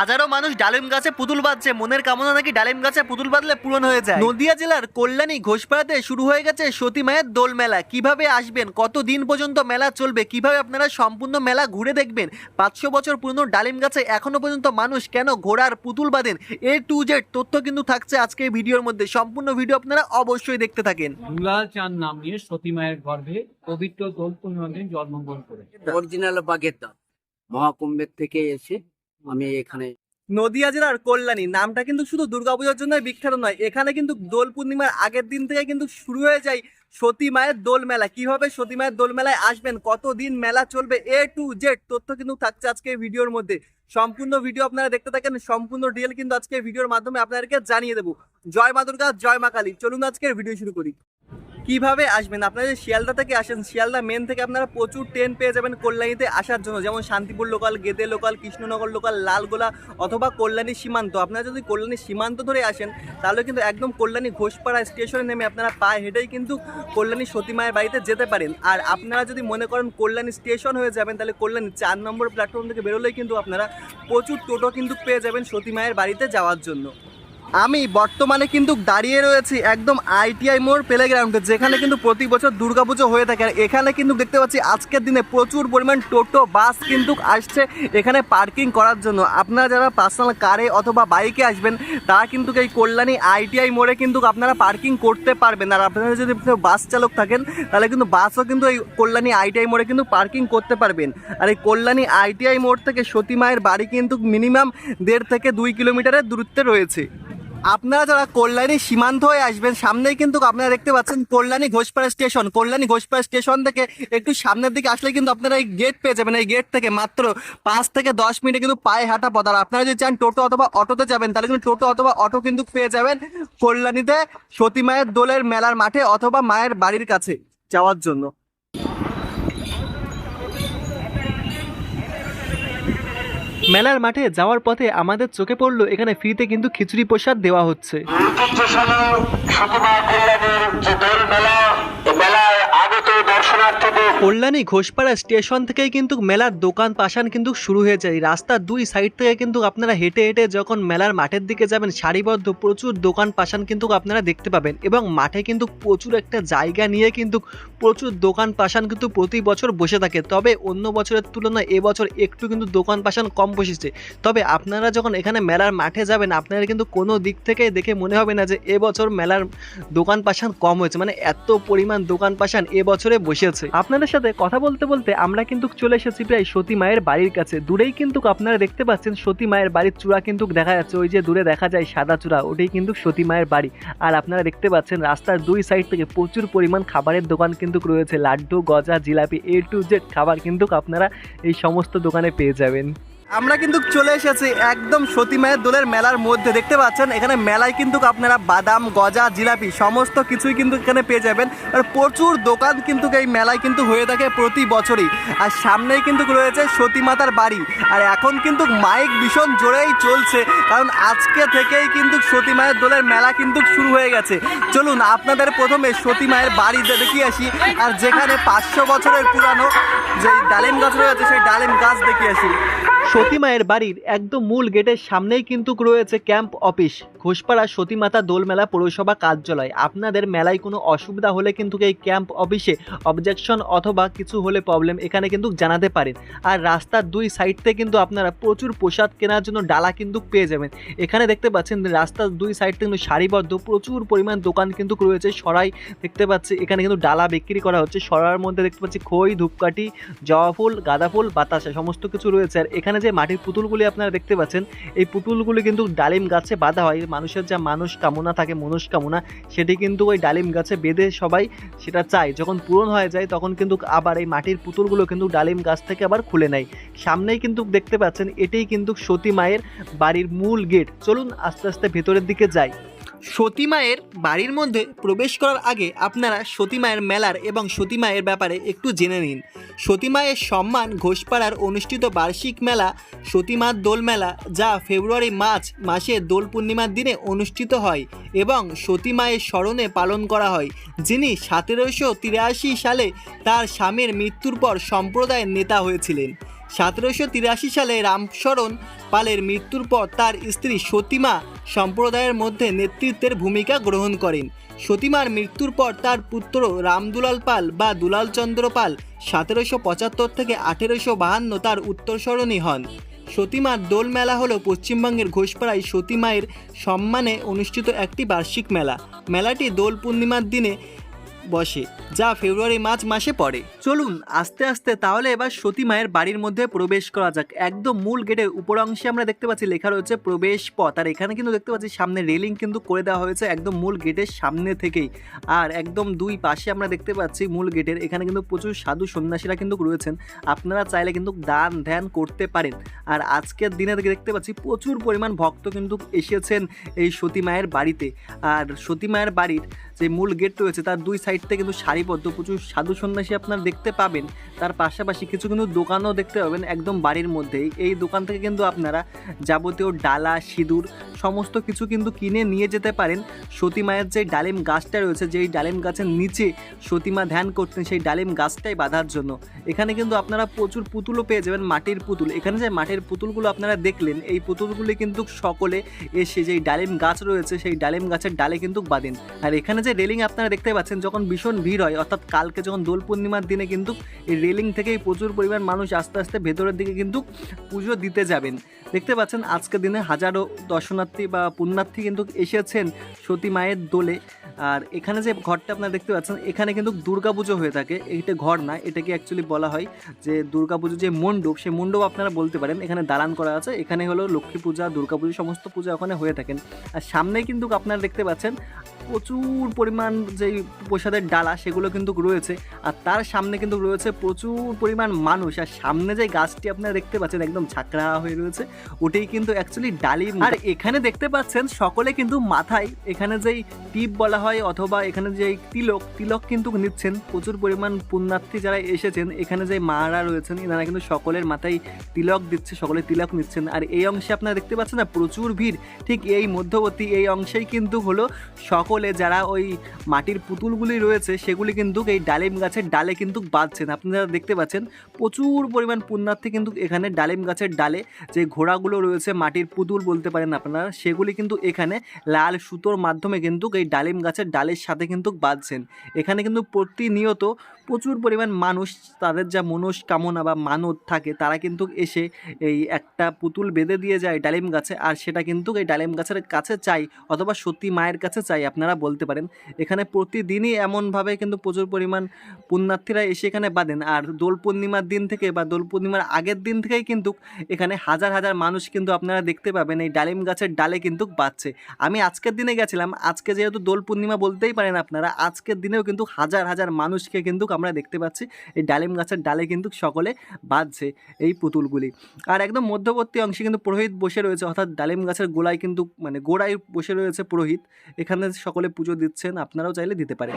হাজারো মানুষ ডালিম গাছে পুতুল বাঁধছে। মনের কামনা নাকি ডালিম গাছে পুতুল বাঁধলে পূরণ হয়ে যায়। নদিয়া জেলার কল্যাণী ঘোষপাড়াতে শুরু হয়ে গেছে সতী মায়ের দোল মেলা। কীভাবে আসবেন? কত দিন পর্যন্ত মেলা চলবে? কীভাবে আপনারা সম্পূর্ণ মেলা ঘুরে দেখবেন? পাঁচশো বছর পুরনো ডালিম গাছে এখনও পর্যন্ত মানুষ কেন ঘোড়ার পুতুল বাঁধেন? এ টু জেড তথ্য কিন্তু থাকছে আজকে এই ভিডিওর মধ্যে। সম্পূর্ণ ভিডিও আপনারা অবশ্যই দেখতে থাকেন। দুলাল চাঁদ নাম নিয়ে সতী মায়ের গর্ভে পবিত্র দোল পূর্ণিমার দিন জন্মগ্রহণ করে অরিজিনাল বাগের দাম মহাকুম্ভের থেকে এসে আমি এখানে নদিয়া জেলার কল্যাণী। নামটা কিন্তু শুধু দুর্গাপূজার জন্য বিখ্যাত নয়, এখানে কিন্তু দোল পূর্ণিমার আগের দিন থেকে কিন্তু শুরু হয়ে যায় সতী মায়ের দোল মেলা। কীভাবে সতী মায়ের দোল মেলায় আসবেন, কতদিন মেলা চলবে এ টু জেড তথ্য কিন্তু থাকছে আজকে ভিডিওর মধ্যে। সম্পূর্ণ ভিডিও আপনারা দেখতে থাকেন, সম্পূর্ণ ডিটেল কিন্তু আজকে ভিডিওর মাধ্যমে আপনাদেরকে জানিয়ে দেবো। জয় মা দুর্গা, জয় মা কালী। চলুন আজকের ভিডিও শুরু করি। কীভাবে আসবেন? আপনারা যে শিয়ালদা থেকে আসেন, শিয়ালদা মেন থেকে আপনারা প্রচুর ট্রেন পেয়ে যাবেন কল্যাণীতে আসার জন্য। যেমন Shantipur local Gede local Krishnanagar local Lalgola অথবা কল্যাণী সীমান্ত। আপনারা যদি কল্যাণী সীমান্ত ধরে আসেন, তাহলে কিন্তু একদম কল্যাণী ঘোষপাড়া স্টেশনে নেমে আপনারা পায়ে হেঁটেই কিন্তু কল্যাণী সতী মায়ের বাড়িতে যেতে পারেন। আর আপনারা যদি মনে করেন কল্যাণী স্টেশন হয়ে যাবেন, তাহলে কল্যাণী চার নম্বর প্ল্যাটফর্ম থেকে বেরোলেই কিন্তু আপনারা প্রচুর টোটো কিন্তু পেয়ে যাবেন সতী মায়ের বাড়িতে যাওয়ার জন্য। আমি বর্তমানে কিন্তু দাঁড়িয়ে রয়েছি একদম আইটিআই মোড় প্লে গ্রাউন্ডে যেখানে কিন্তু প্রতি বছর দুর্গাপুজো হয়ে থাকে। আর এখানে কিন্তু দেখতে পাচ্ছি আজকের দিনে প্রচুর পরিমাণ টোটো, বাস কিন্তু আসছে এখানে পার্কিং করার জন্য। আপনারা যারা পার্সোনাল কারে অথবা বাইকে আসবেন, তারা কিন্তু এই কল্যাণী আইটিআই মোড়ে কিন্তু আপনারা পার্কিং করতে পারবেন। আর আপনারা যদি বাস চালক থাকেন, তাহলে কিন্তু বাসও কিন্তু এই কল্যাণী আইটিআই মোড়ে কিন্তু পার্কিং করতে পারবেন। আর এই কল্যাণী আইটিআই মোড় থেকে সতী মায়ের বাড়ি কিন্তু মিনিমাম দেড় থেকে দুই কিলোমিটারের দূরত্বে রয়েছে। আপনারা যারা কল্যাণী সীমান্ত হয়ে আসবেন, সামনেই কিন্তু আপনারা দেখতে পাচ্ছেন কল্যাণী ঘোষপাড়া স্টেশন। কল্যাণী ঘোষপাড়া স্টেশন থেকে একটু সামনের দিকে আসলে কিন্তু আপনারা এই গেট পেয়ে যাবেন। এই গেট থেকে মাত্র পাঁচ থেকে দশ মিনিটে কিন্তু পায়ে হাঁটা পথ। আর আপনারা যদি চান টোটো অথবা অটোতে যাবেন, তাহলে কিন্তু টোটো অথবা অটো কিন্তু পেয়ে যাবেন কল্যাণীতে সতী মায়ের দোলের মেলার মাঠে অথবা মায়ের বাড়ির কাছে যাওয়ার জন্য। মেলার মাঠে যাওয়ার পথে আমাদের চোখে পড়ল এখানে ফ্রিতে কিন্তু খিচুড়ি প্রসাদ দেওয়া হচ্ছে মেলায় কল্যাণী ঘোষপাড়া স্টেশন থেকেই কিন্তু মেলার দোকান পাশান কিন্তু শুরু হয়ে যায় রাস্তার দুই সাইড থেকে কিন্তু আপনারা হেঁটে হেঁটে যখন মেলার মাঠের দিকে যাবেন, সারিবদ্ধ প্রচুর দোকান পাশান কিন্তু আপনারা দেখতে পাবেন এবং মাঠে কিন্তু প্রচুর একটা জায়গা নিয়ে কিন্তু প্রচুর দোকান পাশান কিন্তু প্রতি বছর বসে থাকে। তবে অন্য বছরের তুলনায় এবছর একটু কিন্তু দোকান পাশান কম বসেছে। তবে আপনারা যখন এখানে মেলার মাঠে যাবেন, আপনারা কিন্তু কোনো দিক থেকে দেখে মনে হবে না যে এবছর মেলার দোকান পাশান কম হয়েছে। মানে এত পরিমাণ দোকান পাশান এবছরে বসেছে আপনাদের সাথে কথা বলতে বলতে আমরা কিন্তু চলে এসেছি প্রায় সতী মায়ের বাড়ির কাছে। দূরেই কিন্তু আপনারা দেখতে পাচ্ছেন সতী মায়ের বাড়ির চূড়া কিন্তু দেখা যাচ্ছে। ওই যে দূরে দেখা যায় সাদা চূড়া, ওটাই কিন্তু সতী মায়ের বাড়ি। আর আপনারা দেখতে পাচ্ছেন রাস্তার দুই সাইড থেকে প্রচুর পরিমাণ খাবারের দোকান কিন্তু রয়েছে। লাড্ডু, গজা, জিলাপি এ টু জেড খাবার কিন্তু আপনারা এই সমস্ত দোকানে পেয়ে যাবেন। আমরা কিন্তু চলে এসেছি একদম সতী মায়ের দোলের মেলার মধ্যে। দেখতে পাচ্ছেন, এখানে মেলায় কিন্তু আপনারা বাদাম, গজা, জিলাপি সমস্ত কিছুই কিন্তু এখানে পেয়ে যাবেন। আর প্রচুর দোকান কিন্তু এই মেলায় কিন্তু হয়ে থাকে প্রতি বছরই। আর সামনেই কিন্তু রয়েছে সতী মাতার বাড়ি। আর এখন কিন্তু মাইক ভীষণ জোরেই চলছে, কারণ আজকে থেকেই কিন্তু সতী মায়ের দোলের মেলা কিন্তু শুরু হয়ে গেছে। চলুন, আপনাদের প্রথমে সতী মায়ের বাড়ি দেখিয়ে আসি। আর যেখানে পাঁচশো বছরের পুরানো যে ডালিম গাছ রয়েছে, সেই ডালিম গাছ দেখিয়ে আসি। সতী মায়ের বাড়ির একদম মূল গেটের সামনেই কিন্তু রয়েছে ক্যাম্প অফিস। ঘোষপাড়া সতীমাতা দোলমেলা পৌরসভা কার্যালয়। আপনাদের মেলায় কোনো অসুবিধা হলে কিন্তু এই ক্যাম্প অফিসে অবজেকশন অথবা কিছু হলে প্রবলেম এখানে কিন্তু জানাতে পারেন। আর রাস্তার দুই সাইড থেকে কিন্তু আপনারা প্রচুর প্রসাদ কেনার জন্য ডালা কিন্তু পেয়ে যাবেন। এখানে দেখতে পাচ্ছেন রাস্তার দুই সাইড কিন্তু সারিবদ্ধ প্রচুর পরিমাণ দোকান কিন্তু রয়েছে। সরাই দেখতে পাচ্ছি, এখানে কিন্তু ডালা বিক্রি করা হচ্ছে। সরার মধ্যে দেখতে পাচ্ছি খই, ধূপকাঠি, জবা ফুল, গাঁদা ফুল, বাতাসা, সমস্ত কিছু রয়েছে। আর এখানে যে মাটির পুতুলগুলি আপনারা দেখতে পাচ্ছেন, এই পুতুলগুলি কিন্তু ডালিম গাছে বাঁধা হয়। মানুষের যা মানুষ কামনা থাকে, মনস্কামনা, সেটি কিন্তু ওই ডালিম গাছে বেঁধে সবাই সেটা চায়। যখন পূরণ হয়ে যায়, তখন কিন্তু আবার এই মাটির পুতুলগুলো কিন্তু ডালিম গাছ থেকে আবার খুলে নেয়। সামনেই কিন্তু দেখতে পাচ্ছেন, এটাই কিন্তু সতী মায়ের বাড়ির মূল গেট। চলুন আস্তে আস্তে ভেতরের দিকে যাই। সতী মায়ের বাড়ির মধ্যে প্রবেশ করার আগে আপনারা সতী মায়ের মেলার এবং সতী মায়ের ব্যাপারে একটু জেনে নিন। সতী মায়ের সম্মান ঘোষপাড়ার অনুষ্ঠিত বার্ষিক মেলা সতী মার দোল মেলা, যা ফেব্রুয়ারি, মার্চ মাসে দোল পূর্ণিমার দিনে অনুষ্ঠিত হয় এবং সতী মায়ের স্মরণে পালন করা হয়। যিনি সতেরোশো তিরাশি সালে তার স্বামীর মৃত্যুর পর সম্প্রদায়ের নেতা হয়েছিলেন। সতেরোশো তিরাশি সালে রামশরণ পালের মৃত্যুর পর তার স্ত্রী সতীমা সম্প্রদায়ের মধ্যে নেতৃত্বের ভূমিকা গ্রহণ করেন। সতীমার মৃত্যুর পর তার পুত্র রামদুলাল পাল বা দুলাল চন্দ্র পাল সতেরোশো পঁচাত্তর থেকে আঠেরোশো বাহান্ন তার উত্তরসরণী হন। সতীমার দোল মেলা হলো পশ্চিমবঙ্গের ঘোষপাড়ায় সতীমায়ের সম্মানে অনুষ্ঠিত একটি বার্ষিক মেলা। মেলাটি দোল পূর্ণিমার দিনে বসে, যা ফেব্রুয়ারি মার্চ মাসে পড়ে। চলুন, আস্তে আস্তে তাহলে এবার সতী মায়ের বাড়ির মধ্যে প্রবেশ করা যাক। একদম মূল গেটের উপর অংশে আমরা দেখতে পাচ্ছি লেখা রয়েছে প্রবেশ পথ। আর এখানে কিন্তু দেখতে পাচ্ছি সামনে রেলিং কিন্তু করে দেওয়া হয়েছে একদম মূল গেটের সামনে থেকেই। আর একদম দুই পাশে আমরা দেখতে পাচ্ছি মূল গেটের, এখানে কিন্তু প্রচুর সাধু সন্ন্যাসীরা কিন্তু রয়েছেন। আপনারা চাইলে কিন্তু দান ধ্যান করতে পারেন। আর আজকের দিনে দেখতে পাচ্ছি প্রচুর পরিমাণ ভক্ত কিন্তু এসেছেন এই সতী মায়ের বাড়িতে। আর সতী মায়ের বাড়ির যে মূল গেট রয়েছে, তার দুই সাইড থেকে কিন্তু সারিবদ্ধ, প্রচুর সাধু সন্ন্যাসী আপনারা দেখতে পাবেন। তার পাশাপাশি কিছু কিন্তু দোকানও দেখতে পাবেন একদম বাড়ির মধ্যেই। এই দোকান থেকে কিন্তু আপনারা যাবতীয় ডালা, সিঁদুর, সমস্ত কিছু কিন্তু কিনে নিয়ে যেতে পারেন। সতী মায়ের যে ডালিম গাছটা রয়েছে, যেই ডালিম গাছের নিচে সতীমা ধ্যান করতেন সেই ডালিম গাছটাই বাঁধার জন্য। এখানে কিন্তু আপনারা প্রচুর পুতুলও পেয়ে যাবেন, মাটির পুতুল। এখানে যে মাটির পুতুলগুলো আপনারা দেখলেন, এই পুতুলগুলি কিন্তু সকলে এসে যেই ডালিম গাছ রয়েছে, সেই ডালিম গাছের ডালে কিন্তু বাঁধেন। আর এখানে যে রেলিং আপনারা দেখতে পাচ্ছেন, যখন ভীষণ ভিড় হয়। অর্থাৎ কালকে যখন দোল পূর্ণিমার দিনে কিন্তু এই রেলিং থেকেই প্রচুর পরিমাণ মানুষ আস্তে আস্তে ভেতরের দিকে কিন্তু পুজো দিতে যাবেন। দেখতে পাচ্ছেন আজকের দিনে হাজারো দর্শনার্থী বা পুণ্যার্থী কিন্তু এসেছেন সতী মায়ের দোলে। আর এখানে যে ঘরটা আপনারা দেখতে পাচ্ছেন, এখানে কিন্তু দুর্গাপুজো হয়ে থাকে। এইটা ঘর না, এটাকে অ্যাকচুয়ালি বলা হয় যে দুর্গাপুজো যে মণ্ডপ, সেই মণ্ডপ আপনারা বলতে পারেন, এখানে দালান করা আছে। এখানে হলো লক্ষ্মী পূজা, দুর্গাপুজো, সমস্ত পূজা ওখানে হয়ে থাকেন। আর সামনে কিন্তু আপনারা দেখতে পাচ্ছেন প্রচুর পরিমাণ যেই প্রসাদের ডালা সেগুলো কিন্তু রয়েছে আর তার সামনে কিন্তু রয়েছে প্রচুর পরিমাণ মানুষ আর সামনে যে গাছটি আপনারা দেখতে পাচ্ছেন একদম ঝাঁকড়া হয়ে রয়েছে, ওটাই কিন্তু অ্যাকচুয়ালি ডালিম। আর এখানে দেখতে পাচ্ছেন সকলে কিন্তু মাথায় এখানে যেই টিপ বলা হয় অথবা এখানে যে তিলক তিলক কিন্তু নিচ্ছেন। প্রচুর পরিমাণ পুণ্যার্থী যারা এসেছেন, এখানে যে মারা রয়েছেন, এনারা কিন্তু সকলের মাথায় তিলক দিচ্ছে, সকলে তিলক নিচ্ছেন। আর এই অংশে আপনারা দেখতে পাচ্ছেন না প্রচুর ভিড়, ঠিক এই মধ্যবর্তী এই অংশেই কিন্তু হলো সকলে যারা ওই মাটির পুতুলগুলি রয়েছে, সেগুলি কিন্তু এই ডালিম গাছের ডালে কিন্তু বাঁধছেন। আপনারা দেখতে পাচ্ছেন, প্রচুর পরিমাণ পুণ্যার্থে কিন্তু এখানে ডালিম গাছের ডালে যে ঘোড়াগুলো রয়েছে, মাটির পুতুল বলতে পারেন আপনারা, সেগুলি কিন্তু এখানে লাল সুতোর মাধ্যমে কিন্তু এই ডালিম গাছের ডালের সাথে কিন্তু বাঁধছেন। এখানে কিন্তু প্রতিনিয়ত প্রচুর পরিমাণ মানুষ, তাদের যা মনস্কামনা বা মানত থাকে, তারা কিন্তু এসে এই একটা পুতুল বেঁধে দিয়ে যায় ডালিম গাছে, আর সেটা কিন্তু এই ডালিম গাছের কাছে চাই অথবা সত্যি মায়ের কাছে চাই, আপনারা বলতে পারেন। এখানে প্রতিদিনই এমনভাবে কিন্তু প্রচুর পরিমাণ পুণ্যার্থীরা এসে এখানে বাঁধেন, আর দোল পূর্ণিমার দিন থেকে বা দোল পূর্ণিমার আগের দিন থেকেই কিন্তু এখানে হাজার হাজার মানুষ কিন্তু আপনারা দেখতে পাবেন এই ডালিম গাছের ডালে কিন্তু বাঁচছে আমি আজকের দিনে গেছিলাম, আজকে যেহেতু দোল পূর্ণিমা বলতেই পারেন আপনারা, আজকের দিনেও কিন্তু হাজার হাজার মানুষকে কিন্তু আমরা দেখতে পাচ্ছি, এই ডালিম গাছের ডালে কিন্তু সকলে বাঁধছে এই পুতুলগুলি। আর একদম মধ্যবর্তী অংশে কিন্তু পুরোহিত বসে রয়েছে, অর্থাৎ ডালিম গাছের গোড়ায় কিন্তু মানে গোড়ায় বসে রয়েছে পুরোহিত। এখানে সকলে পুজো দিচ্ছেন, আপনারাও চাইলে দিতে পারেন।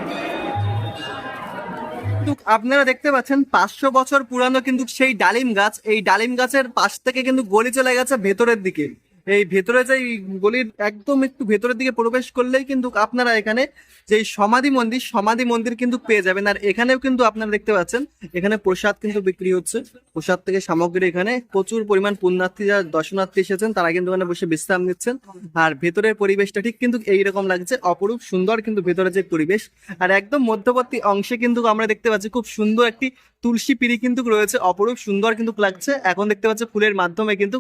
আপনারা দেখতে পাচ্ছেন, পাঁচশো বছর পুরানো কিন্তু সেই ডালিম গাছ, এই ডালিম গাছের পাশ থেকে কিন্তু গলি চলে গেছে ভেতরের দিকে। এই ভেতরে যে গলির একদম একটু ভেতরের দিকে প্রবেশ করলেই কিন্তু আপনারা এখানে যে সমাধি মন্দির সমাধি মন্দির কিন্তু পেয়ে যাবেন। আর এখানেও কিন্তু আপনারা দেখতে পাচ্ছেন, এখানে প্রসাদ কিন্তু বিক্রি হচ্ছে। প্রসাদ থেকে সামগ্রী এখানে প্রচুর পরিমাণ পুণ্যার্থী যারা দর্শনার্থী এসেছেন, তারা কিন্তু এখানে বসে বিশ্রাম নিচ্ছেন। আর ভেতরের পরিবেশটা ঠিক কিন্তু এইরকম লাগছে, অপরূপ সুন্দর কিন্তু ভেতরে যে পরিবেশ। আর একদম মধ্যবর্তী অংশে কিন্তু আমরা দেখতে পাচ্ছি, খুব সুন্দর একটি তুলসী পিড়ি কিন্তু রয়েছে, অপরূপ সুন্দর কিন্তু লাগছে। এখন দেখতে পাচ্ছি ফুলের মাধ্যমে কিন্তু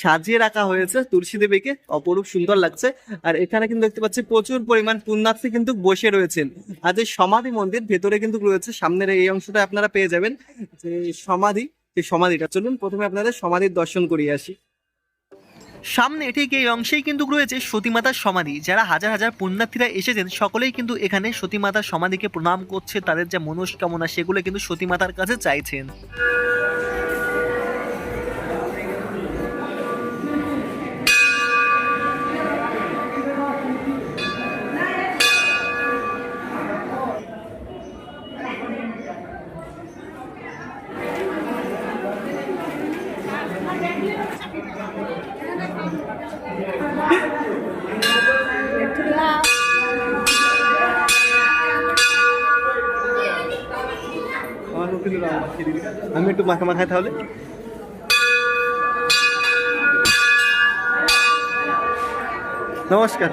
সাজিয়ে রাখা হয়েছে তুলসী দেবীকে, অপরূপ সুন্দর লাগছে। আর এখানে কিন্তু দেখতে পাচ্ছি প্রচুর পরিমাণ পুণ্যার্থী কিন্তু বসে রয়েছেন। আর যে সমাধি মন্দির ভেতরে কিন্তু রয়েছে, সামনের এই অংশটা আপনারা পেয়ে যাবেন। যে সমাধি সমাধিটা, চলুন প্রথমে আপনাদের সমাধির দর্শন করিয়ে আসি। সামনে ঠিক এই অংশেই কিন্তু রয়েছে সতীমাতার সমাধি। যারা হাজার হাজার পুণ্যার্থীরা এসেছেন, সকলেই কিন্তু এখানে সতীমাতার সমাধিকে প্রণাম করছে, তাদের যা মনস্কামনা সেগুলো কিন্তু সতীমাতার কাছে চাইছেন। মাখা মাখায় তাহলে? নমস্কার।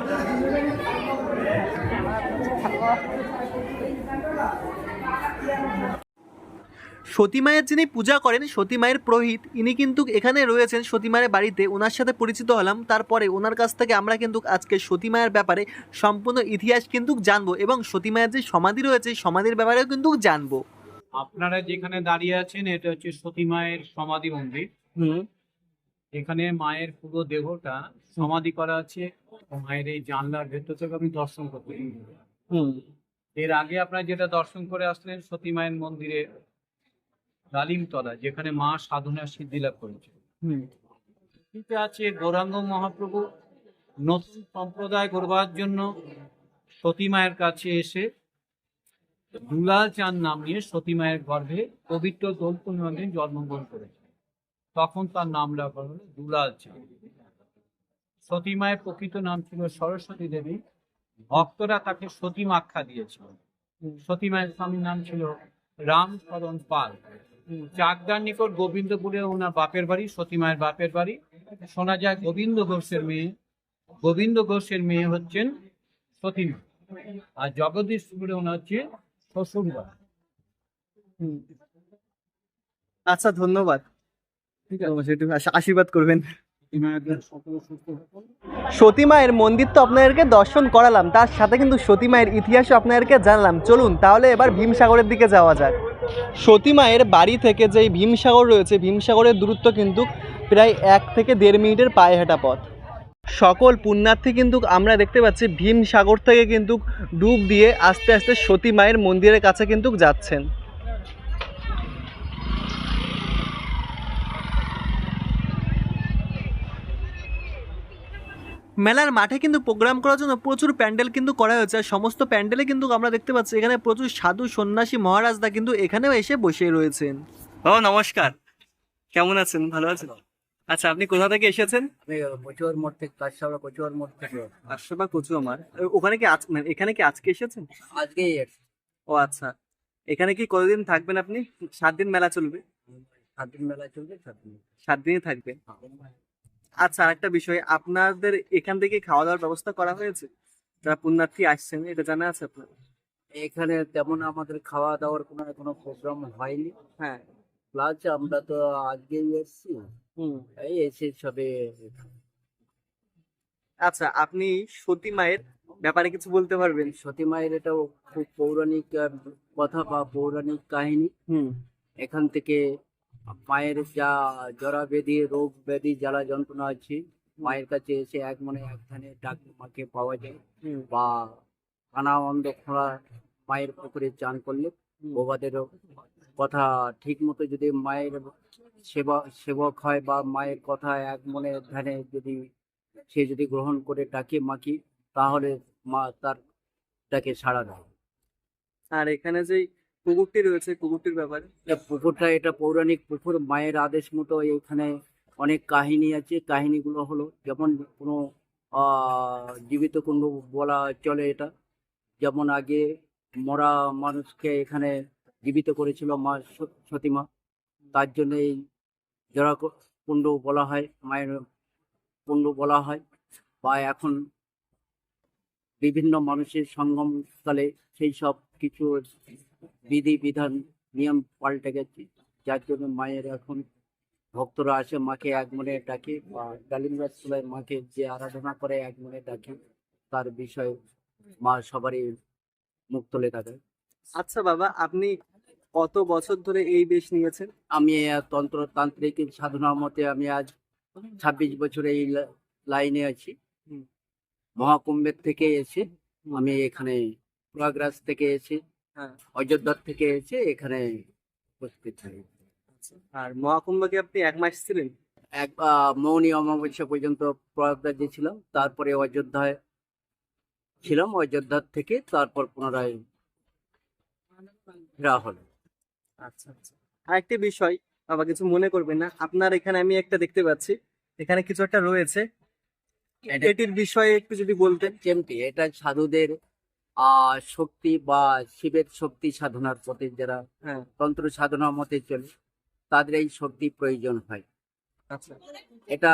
সতী মায়ের যিনি পূজা করেন, সতী মায়ের প্রহিত, ইনি কিন্তু এখানে রয়েছেন সতী মায়ের বাড়িতে। ওনার সাথে পরিচিত হলাম। তারপরে ওনার কাছ থেকে আমরা কিন্তু আজকে সতী মায়ের ব্যাপারে সম্পূর্ণ ইতিহাস কিন্তু জানব এবং সতী মায়ের যে সমাধি রয়েছে, সমাধির ব্যাপারেও কিন্তু জানব। আপনারা যেখানে দাঁড়িয়ে আছেন এটা হচ্ছে সতী মায়ের সমাধি মন্দির। হুম। এখানে মায়ের পুরো দেহটা সমাধি করা আছে মায়ের এই জানলার ভেতর থেকে আপনি দর্শন করতে এর আগে আপনারা যেটা দর্শন করে আসলেন সতী মায়ের মন্দিরে ডালিমতলা যেখানে মা সাধনা সিদ্ধি লাভ করেছে আছে গৌরাঙ্গ মহাপ্রভু নতুন সম্প্রদায় করবার জন্য সতী মায়ের কাছে এসে দুলাল চাঁদ নাম নিয়ে সতী মায়ের গর্ভে পবিত্র দোল পূর্ণিমা দিন জন্মগ্রহণ করেছে। তখন তার নাম রাখা হলো দুলাল চাঁদ। সতী মায়ের প্রকৃত নাম ছিল সরস্বতী দেবী। ভক্তরা তাকে সতী আখ্যা দিয়েছিল। সতী মায়ের স্বামীর নাম ছিল রামচরণ পাল। চাকদার নিকট গোবিন্দপুরে ওনার বাপের বাড়ি, সতী মায়ের বাপের বাড়ি। শোনা যায় গোবিন্দ ঘোষের মেয়ে। গোবিন্দ ঘোষের মেয়ে হচ্ছেন সতী মা। আর জগদীশপুরে ওনার হচ্ছে। আচ্ছা ধন্যবাদ। আশীর্বাদ করবেন। সতী মায়ের সকল সুস্থ থাকুন। সতী মায়ের মন্দির তো আপনাদেরকে দর্শন করালাম তার সাথে কিন্তু সতী মায়ের ইতিহাসও আপনাদেরকে জানলাম। চলুন তাহলে এবার ভীমসাগরের দিকে যাওয়া যাক। সতী মায়ের বাড়ি থেকে যেই ভীমসাগর রয়েছে ভীমসাগরের দূরত্ব কিন্তু প্রায় এক থেকে দেড় মিনিটের পায়ে হাঁটা পথ। সকল পুণ্যার্থী কিন্তু আমরা দেখতে পাচ্ছি ভীম সাগর থেকে কিন্তু ডুব দিয়ে আস্তে আস্তে সতী মায়ের মন্দিরের কাছে কিন্তু যাচ্ছেন। মেলার মাঠে কিন্তু প্রোগ্রাম করার জন্য প্রচুর প্যান্ডেল কিন্তু করা হয়েছে। আর সমস্ত প্যান্ডেলে কিন্তু আমরা দেখতে পাচ্ছি এখানে প্রচুর সাধু সন্ন্যাসী মহারাজদা কিন্তু এখানেও এসে বসে রয়েছেন। বাবা, নমস্কার। কেমন আছেন? ভালো আছেন? আচ্ছা আপনি কোথা থেকে এসেছেন? আমি কচুয়ার মোড় থেকে কাজসাবড়া কচুয়ার মোড় থেকে। পাঁচশো বা কচু আমার ওখানে কি আজ মানে এখানে কি আজকে এসেছেন? আজকেই এসেছি। ও আচ্ছা। এখানে কি কতদিন থাকবেন আপনি? সাত দিন মেলা চলবে? সাত দিন মেলা চলবে সাত দিন। সাত দিনই থাকবেন? আচ্ছা আরেকটা বিষয় আপনাদের এখান থেকে খাওয়া দাওয়ার ব্যবস্থা করা হয়েছে? যারা পুণ্যার্থী আসছেন এটা জানা আছে আপনার? এখানে তেমন আমাদের খাওয়া দাওয়ার কোনো কোনো প্রোগ্রাম হয়নি। হ্যাঁ। প্লাস আমরা তো আজকেই এসেছি। হুম এই এসে সবে আচ্ছা আপনি সতী মায়ের ব্যাপারে কিছু বলতে পারবেন? সতী মায়ের এটাও খুব পৌরাণিক আহ, কথা বা পৌরাণিক কাহিনী। হুম। এখান থেকে মায়ের যা জরা ব্যাধি রোগ ব্যাধি জ্বালা যন্ত্রণা আছে মায়ের কাছে এসে এক মনে এক একখানে ডাক মাকে পাওয়া যায়। হুম। বা কানা অন্ধ খোঁড়া মায়ের পুকুরে চান করলে হুম। বোবাদেরও কথা ঠিক মতো যদি মায়ের সেবা সেবক হয় বা মায়ের কথা এক মনে ধ্যানে যদি সে যদি গ্রহণ করে ডাকে মাকি তাহলে মা তার ডাকে সাড়া দেয়। আর এখানে যে পুকুরটি রয়েছে পুকুরটির ব্যাপারে? পুকুরটা এটা পৌরাণিক পুকুর। মায়ের আদেশ মতো এখানে অনেক কাহিনী আছে। কাহিনীগুলো হলো যেমন কোনো আহ, জীবিত কুণ্ড বলা চলে এটা। যেমন আগে মরা মানুষকে এখানে জীবিত করেছিল মা সতীমা। তার জন্য এই জরা কুণ্ড বলা হয়, মায়ের কুণ্ড বলা হয় বা এখন বিভিন্ন মানুষের সঙ্গমকালে সেই সব কিছু বিধি, বিধান, নিয়ম পাল্টে গেছে। যার জন্য মায়ের এখন ভক্তরা আসে, মাকে এক মনে ডাকে বা ডালিম গাছ মাকে যে আরাধনা করে এক মনে ডাকে, তার বিষয়ে মা সবারই মুখ তুলে থাকে আচ্ছা বাবা, আপনি কত বছর ধরে এই বেশ নিয়েছেন? আমি তন্ত্রতান্ত্রিক সাধনার মতে আমি আজ ছাব্বিশ বছর এই লাইনে আছি। মহাকুম্ভের থেকে এসে আমি এখানে প্রয়াগরাজ থেকে এসে হ্যাঁ। অযোধ্যার থেকে এসে এখানে উপস্থিত থাকি আর মহাকুম্ভকে আপনি এক মাস ছিলেন? এক মৌনী অমাবস্যা পর্যন্ত প্রয়াগরাজে ছিলাম তারপরে অযোধ্যায় ছিলাম অযোধ্যার থেকে তারপর পুনরায় ফেরা হলো আচ্ছা আচ্ছা। আরেকটি বিষয় বাবা কিছু মনে করবেন না আপনার এখানে আমি একটা দেখতে পাচ্ছি এখানে কিছু একটা রয়েছে। এটির বিষয়ে একটু যদি বলতেন। চেমটি এটা সাধুদের শক্তি বা শিবের শক্তি সাধনার পথে যারা হ্যাঁ। তন্ত্র সাধনার মতে চলে তাদের এই শক্তি প্রয়োজন হয়। আচ্ছা। এটা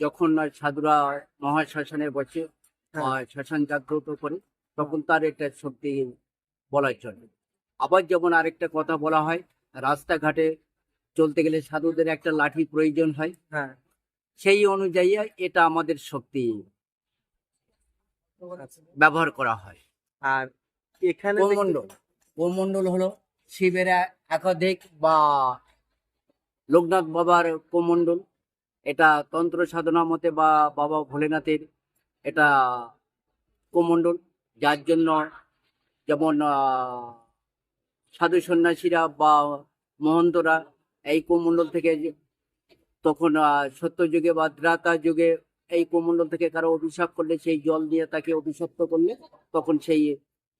যখন সাধুরা মহাশ্মশানে বসে বা শ্মশান জাগ্রত করে তখন তার একটা শক্তি বলা চলে। আবার যেমন আরেকটা কথা বলা হয় রাস্তাঘাটে চলতে গেলে সাধুদের একটা লাঠি প্রয়োজন হয়। হ্যাঁ। সেই অনুযায়ী এটা আমাদের শক্তি ব্যবহার করা হয়। আর এখানে কোমণ্ডল। কোমণ্ডল হলো শিবের একাধিক বা লোকনাথ বাবার কোমণ্ডল। এটা তন্ত্র সাধনা মতে বা বাবা ভোলেনাথের এটা কোমণ্ডল। যার জন্য যেমন আহ, সাধু সন্ন্যাসীরা বা মহন্তরা এই কোমণ্ডল থেকে তখন সত্যযুগে বা দ্রাতা যুগে এই কোমণ্ডল থেকে কারও অভিশাপ করলে, সেই জল দিয়ে তাকে অভিশপ্ত করলে তখন সেই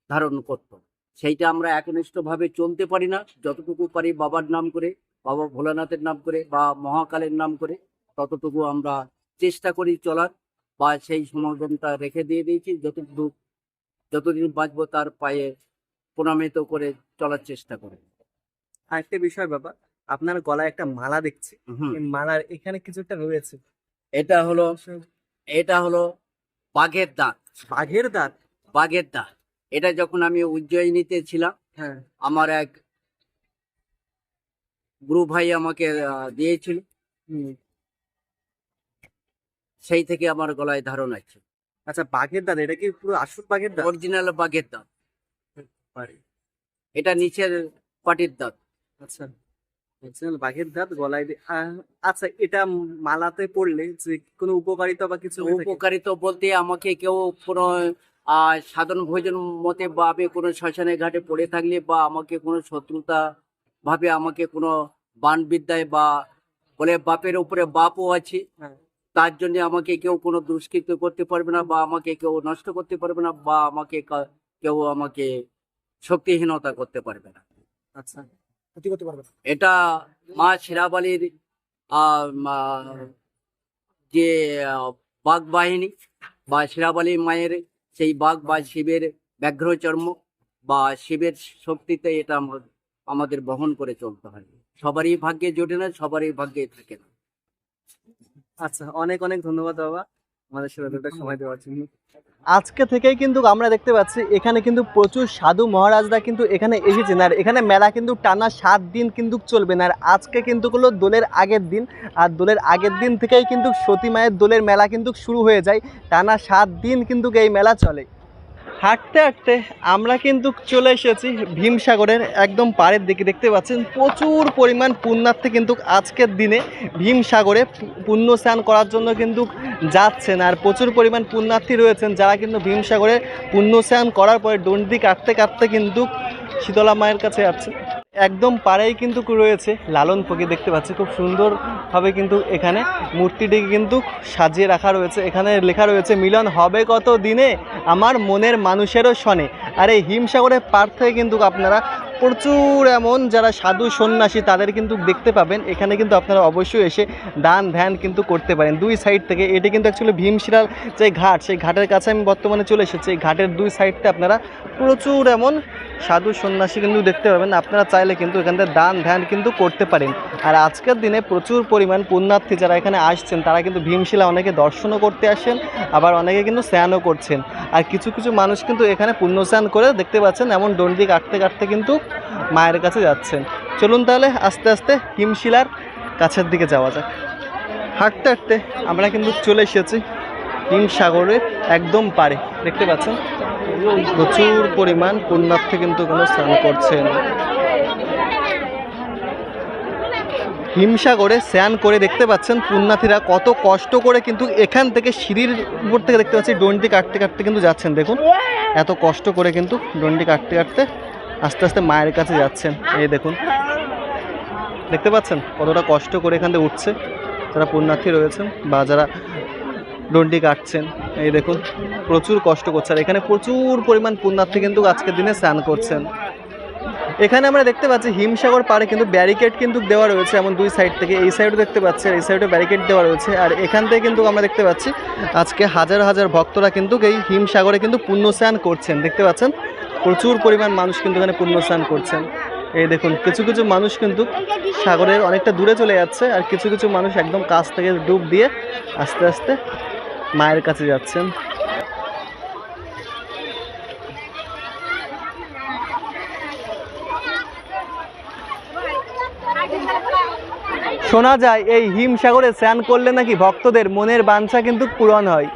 ধারণ করত। সেইটা আমরা একনিষ্ঠ ভাবে চলতে পারি না। যতটুকু পারি বাবার নাম করে, বাবা ভোলানাথের নাম করে বা মহাকালের নাম করে, ততটুকু আমরা চেষ্টা করি চলার বা সেই সমাগমটা রেখে দিয়ে দিয়েছি। যতটুকু, যতদিন বাঁচবো তার পায়ে প্রণামিত করে চলার চেষ্টা করে। আরেকটা বিষয় বাবা আপনার গলায় একটা মালা দেখছি। এই মালার এখানে কিছু একটা রয়েছে। এটা হলো এটা হলো বাঘের দাঁত। বাঘের দাঁত? বাঘের দাঁত। এটা যখন আমি উজ্জয়িনীতে ছিলাম হ্যাঁ। আমার এক গুরু ভাই আমাকে দিয়েছিল। সেই থেকে আমার গলায় ধারণ আছে। আচ্ছা বাঘের দাঁত এটা কি পুরো আসল বাঘের দাঁত? অরিজিনাল বাঘের দাঁত। পারে। এটা নিচের পাটির দাঁত আচ্ছা বাঘের দাঁত গলায় আচ্ছা এটা মালাতে পড়লে যে কোনো উপকারিতা বা কিছু? উপকারিত বলতে আমাকে কেউ কোনো সাধন ভোজন মতে বা আমি কোনো শ্মশানে ঘাটে পড়ে থাকলে বা আমাকে কোনো শত্রুতা ভাবে আমাকে কোনো বান বিদ্যায় বা বলে বাপের উপরে বাপও আছে হ্যাঁ। তার জন্য আমাকে কেউ কোনো দুষ্কৃত করতে পারবে না বা আমাকে কেউ নষ্ট করতে পারবে না বা আমাকে কেউ আমাকে শক্তিহীনতা করতে পারবে না। আচ্ছা ক্ষতি করতে পারবে না। এটা মা শেরাবালির যে বাঘ বাহিনী বা শেরাবালি মায়ের সেই বাঘ বা শিবের ব্যাঘ্র চর্ম বা শিবের শক্তিতে এটা আমাদের বহন করে চলতে হয়। সবারই ভাগ্যে জোটে না সবারই ভাগ্যে থাকে না। আচ্ছা অনেক অনেক ধন্যবাদ বাবা। আমাদের সাথে সময় দেওয়ার জন্য। আজকে থেকেই কিন্তু আমরা দেখতে পাচ্ছি এখানে কিন্তু প্রচুর সাধু মহারাজরা কিন্তু এখানে এসেছেন আর এখানে মেলা কিন্তু টানা সাত দিন কিন্তু চলবে না। আর আজকে কিন্তু হলো দোলের আগের দিন আর দোলের আগের দিন থেকেই কিন্তু সতী মায়ের দোলের মেলা কিন্তু শুরু হয়ে যায়। টানা সাত দিন কিন্তু এই মেলা চলে। হাঁটতে হাঁটতে আমরা কিন্তু চলে এসেছি ভীমসাগরের একদম পাড়ের দিকে। দেখতে পাচ্ছেন, প্রচুর পরিমাণ পুণ্যার্থী কিন্তু আজকের দিনে ভীমসাগরে পুণ্য স্নান করার জন্য কিন্তু যাচ্ছেন। আর প্রচুর পরিমাণ পুণ্যার্থী রয়েছেন যারা কিন্তু ভীমসাগরে পুণ্য স্নান করার পরে দণ্ডি কাটতে কাটতে কিন্তু শীতলা মায়ের কাছে যাচ্ছে একদম পাড়েই কিন্তু রয়েছে লালন ফকির, দেখতে পাচ্ছি, খুব সুন্দরভাবে কিন্তু এখানে মূর্তিটিকে কিন্তু সাজিয়ে রাখা রয়েছে। এখানে লেখা রয়েছে, মিলন হবে কত দিনে আমার মনের মানুষেরও শনে আর এই হিমসাগরের পার থেকে কিন্তু আপনারা প্রচুর এমন যারা সাধু সন্ন্যাসী, তাদের কিন্তু দেখতে পাবেন। এখানে কিন্তু আপনারা অবশ্যই এসে দান ধ্যান কিন্তু করতে পারেন। দুই সাইড থেকে, এটি কিন্তু অ্যাকচুয়ালি ভীমশিলার যে ঘাট, সেই ঘাটের কাছে আমি বর্তমানে চলে এসেছি। এই ঘাটের দুই সাইডতে আপনারা প্রচুর এমন সাধু সন্ন্যাসী কিন্তু দেখতে পাবেন। আপনারা চাইলে কিন্তু এখান থেকে দান ধ্যান কিন্তু করতে পারেন। আর আজকের দিনে প্রচুর পরিমাণ পুণ্যার্থী যারা এখানে আসছেন, তারা কিন্তু ভীমশিলা অনেকে দর্শনও করতে আসেন, আবার অনেকে কিন্তু স্নানও করছেন। আর কিছু কিছু মানুষ কিন্তু এখানে পুণ্য স্নান করে দেখতে পাচ্ছেন, এমন ডন্ডি কাটতে কাটতে কিন্তু মায়ের কাছে যাচ্ছেন। চলুন তাহলে আস্তে আস্তে হিমশিলার কাছের দিকে যাওয়া যাক। হাঁটতে হাঁটতে আমরা কিন্তু চলে এসেছি হিমসাগরের একদম পারে দেখতে পাচ্ছেন? প্রচুর পরিমাণ পুণ্যার্থে কিন্তু কোনো স্নান করছেন। হিমসাগরে স্নান করে দেখতে পাচ্ছেন পুণ্যার্থীরা কত কষ্ট করে কিন্তু এখান থেকে সিঁড়ির উপর থেকে দেখতে পাচ্ছি ডন্ডি কাটতে কাটতে কিন্তু যাচ্ছেন। দেখুন, এত কষ্ট করে কিন্তু ডন্ডি কাটতে কাটতে আস্তে আস্তে মায়ের কাছে যাচ্ছেন। এই দেখুন। দেখতে পাচ্ছেন? কতটা কষ্ট করে এখান থেকে উঠছে। যারা পুণ্যার্থী রয়েছেন বা যারা ডন্ডি কাটছেন, এই দেখুন, প্রচুর কষ্ট করছে। আর এখানে প্রচুর পরিমাণ পুণ্যার্থী কিন্তু আজকের দিনে স্নান করছেন। এখানে আমরা দেখতে পাচ্ছি, হিমসাগর পাড়ে কিন্তু ব্যারিকেড কিন্তু দেওয়া রয়েছে এমন দুই সাইড থেকে। এই সাইডও দেখতে পাচ্ছি, আর এই সাইডে ব্যারিকেড দেওয়া রয়েছে। আর এখান থেকে কিন্তু আমরা দেখতে পাচ্ছি, আজকে হাজার হাজার ভক্তরা কিন্তু এই হিমসাগরে কিন্তু পুণ্য স্নান করছেন। দেখতে পাচ্ছেন? প্রচুর পরিমাণ মানুষ কিন্তু এখানে পুণ্যস্নান করছেন। এই দেখুন, কিছু কিছু মানুষ কিন্তু সাগরের অনেকটা দূরে চলে যাচ্ছে আর কিছু কিছু মানুষ একদম কাছ থেকে ডুব দিয়ে আস্তে আস্তে মায়ের কাছে যাচ্ছেন। শোনা যায়, এই হিমসাগরে স্নান করলে নাকি ভক্তদের মনের বাঞ্ছা কিন্তু পূরণ হয়।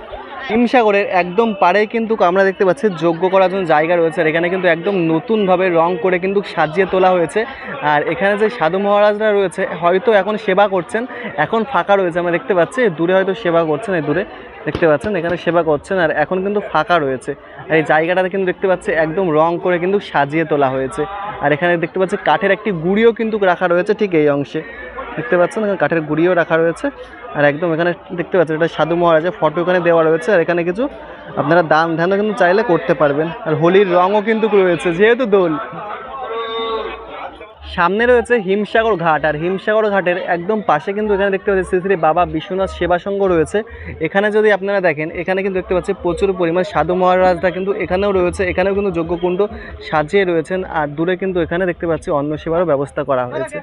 হিমসাগরের একদম পাড়ে কিন্তু আমরা দেখতে পাচ্ছি যোগ্য করার জন্য জায়গা রয়েছে। আর এখানে কিন্তু একদম নতুনভাবে রং করে কিন্তু সাজিয়ে তোলা হয়েছে। আর এখানে যে সাধু মহারাজরা রয়েছে, হয়তো এখন সেবা করছেন। এখন ফাঁকা রয়েছে, আমরা দেখতে পাচ্ছি। দূরে হয়তো সেবা করছেন, এই দূরে দেখতে পাচ্ছেন, এখানে সেবা করছেন। আর এখন কিন্তু ফাঁকা রয়েছে। আর এই জায়গাটাতে কিন্তু দেখতে পাচ্ছি একদম রং করে কিন্তু সাজিয়ে তোলা হয়েছে। আর এখানে দেখতে পাচ্ছি কাঠের একটি গুঁড়িও কিন্তু রাখা রয়েছে ঠিক এই অংশে। দেখতে পাচ্ছেন, এখানে কাঠের গুঁড়িও রাখা রয়েছে। আর একদম এখানে দেখতে পাচ্ছেন, এটা সাধু মহারাজের ফটো এখানে দেওয়া রয়েছে। আর এখানে কিছু আপনারা দান ধ্যানও কিন্তু চাইলে করতে পারবেন। আর হোলির রঙও কিন্তু রয়েছে, যেহেতু দোল। সামনে রয়েছে হিমসাগর ঘাট, আর হিমসাগর ঘাটের একদম পাশে কিন্তু এখানে দেখতে পাচ্ছি শ্রী শ্রী বাবা বিশ্বনাথ সেবা সংঘ রয়েছে। এখানে যদি আপনারা দেখেন, এখানে কিন্তু দেখতে পাচ্ছি প্রচুর পরিমাণ সাধু মহারাজরা কিন্তু এখানেও রয়েছে। এখানেও কিন্তু যজ্ঞকুণ্ড সাজিয়ে রয়েছেন। আর দূরে কিন্তু এখানে দেখতে পাচ্ছি অন্ন সেবারও ব্যবস্থা করা হয়েছে।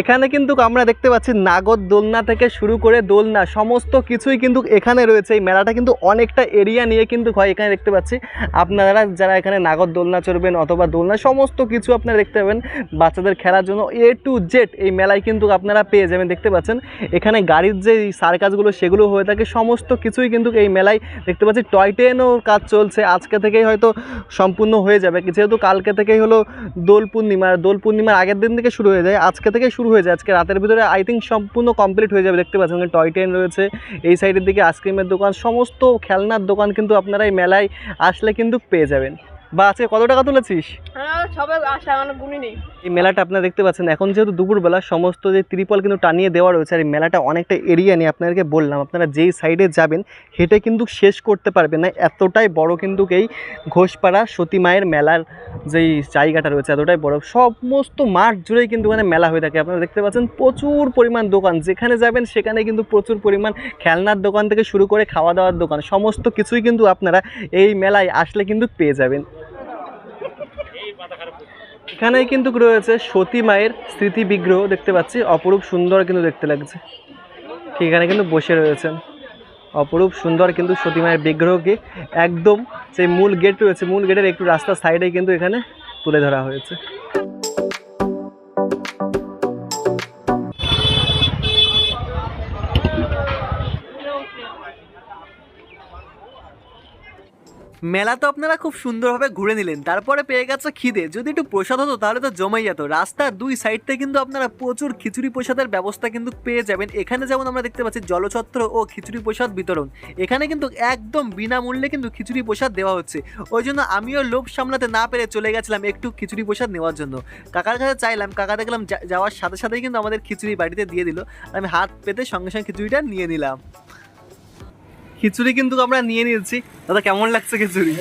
এখানে কিন্তু আমরা দেখতে পাচ্ছি নাগর দোলনা থেকে শুরু করে দোলনা, সমস্ত কিছুই কিন্তু এখানে রয়েছে। এই মেলাটা কিন্তু অনেকটা এরিয়া নিয়ে কিন্তু হয়, এখানে দেখতে পাচ্ছি। আপনারা যারা এখানে নাগর দোলনা চড়বেন অথবা দোলনা, সমস্ত কিছু আপনারা দেখতে পাবেন বাচ্চাদের খেলার জন্য এ টু জেড এই মেলায় কিন্তু আপনারা পেয়ে যাবেন, দেখতে পাচ্ছেন। এখানে গাড়ির যে সার্কাসগুলো সেগুলো হয়ে থাকে। সমস্ত কিছুই কিন্তু এই মেলায় দেখতে পাচ্ছি। টয় ট্রেনও কাজ চলছে। আজকে থেকেই হয়তো সম্পূর্ণ হয়ে যাবে। যেহেতু কালকে থেকেই হলো দোল পূর্ণিমা দোল পূর্ণিমার আগের দিন থেকে শুরু হয়ে যায়। আজকে থেকেই শুরু হয়ে যায়। আজকে রাতের ভিতরে আই থিঙ্ক সম্পূর্ণ কমপ্লিট হয়ে যাবে। দেখতে পাচ্ছেন টয় ট্রেন রয়েছে। এই সাইডের দিকে আইসক্রিমের দোকান। সমস্ত খেলনার দোকান কিন্তু আপনারা এই মেলায় আসলে কিন্তু পেয়ে যাবেন। বা আজকে কত টাকা তুলেছিস? হ্যাঁ সবাই আসা, আমার গুণই নেই। এই মেলাটা আপনারা দেখতে পাচ্ছেন। এখন যেহেতু দুপুরবেলা, সমস্ত যে ত্রিপল কিন্তু টানিয়ে দেওয়া রয়েছে, আর এই মেলাটা অনেকটা এরিয়া নিয়ে আপনাদেরকে বললাম, আপনারা যেই সাইডে যাবেন, হেঁটে কিন্তু শেষ করতে পারবেন না। এতটাই বড় কিন্তু এই ঘোষপাড়া সতী মায়ের মেলার যেই জায়গাটা রয়েছে, এতটাই বড়। সমস্ত মাঠ জুড়েই কিন্তু এখানে মেলা হয়ে থাকে। আপনারা দেখতে পাচ্ছেন, প্রচুর পরিমাণ দোকান। যেখানে যাবেন, সেখানে কিন্তু প্রচুর পরিমাণ খেলনার দোকান থেকে শুরু করে খাওয়া দাওয়ার দোকান। সমস্ত কিছুই কিন্তু আপনারা এই মেলায় আসলে কিন্তু পেয়ে যাবেন। এখানে কিন্তু রয়েছে সতী মায়ের স্মৃতি বিগ্রহ দেখতে পাচ্ছি। অপরূপ সুন্দর কিন্তু দেখতে লাগছে। ঠিক এখানে কিন্তু বসে রয়েছেন। অপরূপ সুন্দর কিন্তু সতী মায়ের বিগ্রহকে একদম সেই মূল গেট রয়েছে। মূল গেটের একটু রাস্তার সাইডে কিন্তু এখানে তুলে ধরা হয়েছে। মেলা তো আপনারা খুব সুন্দরভাবে ঘুরে নিলেন। তারপরে পেয়ে গেছে খিদে। যদি একটু প্রসাদ হতো তাহলে তো জমেই যেত। রাস্তার দুই সাইড থেকে কিন্তু আপনারা প্রচুর খিচুড়ি প্রসাদের ব্যবস্থা কিন্তু পেয়ে যাবেন। এখানে যেমন আমরা দেখতে পাচ্ছি জলছত্র ও খিচুড়ি প্রসাদ বিতরণ। এখানে কিন্তু একদম বিনামূল্যে কিন্তু খিচুড়ি প্রসাদ দেওয়া হচ্ছে। ওই জন্য আমিও লোভ সামলাতে না পেরে চলে গেছিলাম একটু খিচুড়ি প্রসাদ নেওয়ার জন্য। কাকার কাছে চাইলাম, কাকা দেখলাম যাওয়ার সাথে সাথেই কিন্তু আমাদের খিচুড়ি বাড়িতে দিয়ে দিল। আমি হাত পেতে সঙ্গে সঙ্গে খিচুড়িটা নিয়ে নিলাম। খিচুড়ি কিন্তু আমরা নিয়ে নিয়েছি। দাদা কেমন লাগছে খিচুড়ি?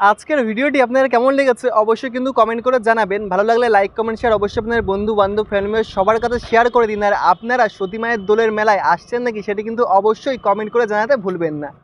আজকের ভিডিওটি আপনাদের কেমন লেগেছে অবশ্যই কিন্তু কমেন্ট করে জানাবেন। ভালো লাগলে লাইক কমেন্ট শেয়ার অবশ্যই আপনার বন্ধু বান্ধব ফ্যামিলি সবার কাছে শেয়ার করে দিন। আর আপনারা সতী মায়ের দোলের মেলায় আসছেন নাকি সেটি কিন্তু অবশ্যই কমেন্ট করে জানাতে ভুলবেন না।